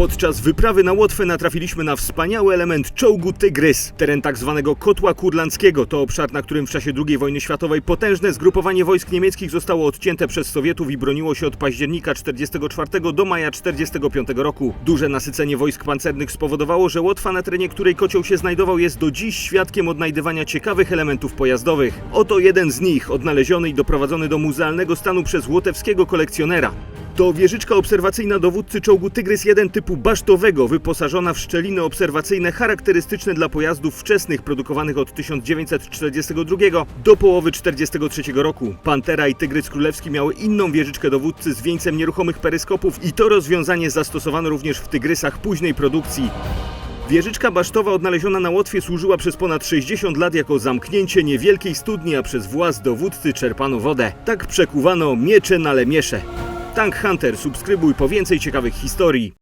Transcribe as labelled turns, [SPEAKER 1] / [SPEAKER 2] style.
[SPEAKER 1] Podczas wyprawy na Łotwę natrafiliśmy na wspaniały element czołgu Tygrys. Teren tak zwanego kotła kurlandzkiego to obszar, na którym w czasie II wojny światowej potężne zgrupowanie wojsk niemieckich zostało odcięte przez Sowietów i broniło się od października 44 do maja 45 roku. Duże nasycenie wojsk pancernych spowodowało, że Łotwa, na terenie której kocioł się znajdował, jest do dziś świadkiem odnajdywania ciekawych elementów pojazdowych. Oto jeden z nich, odnaleziony i doprowadzony do muzealnego stanu przez łotewskiego kolekcjonera. To wieżyczka obserwacyjna dowódcy czołgu Tygrys 1 typu basztowego, wyposażona w szczeliny obserwacyjne charakterystyczne dla pojazdów wczesnych produkowanych od 1942 do połowy 1943 roku. Pantera i Tygrys Królewski miały inną wieżyczkę dowódcy z wieńcem nieruchomych peryskopów i to rozwiązanie zastosowano również w Tygrysach późnej produkcji. Wieżyczka basztowa odnaleziona na Łotwie służyła przez ponad 60 lat jako zamknięcie niewielkiej studni, a przez właz dowódcy czerpano wodę. Tak przekuwano miecze na lemiesze. Tank Hunter, subskrybuj po więcej ciekawych historii.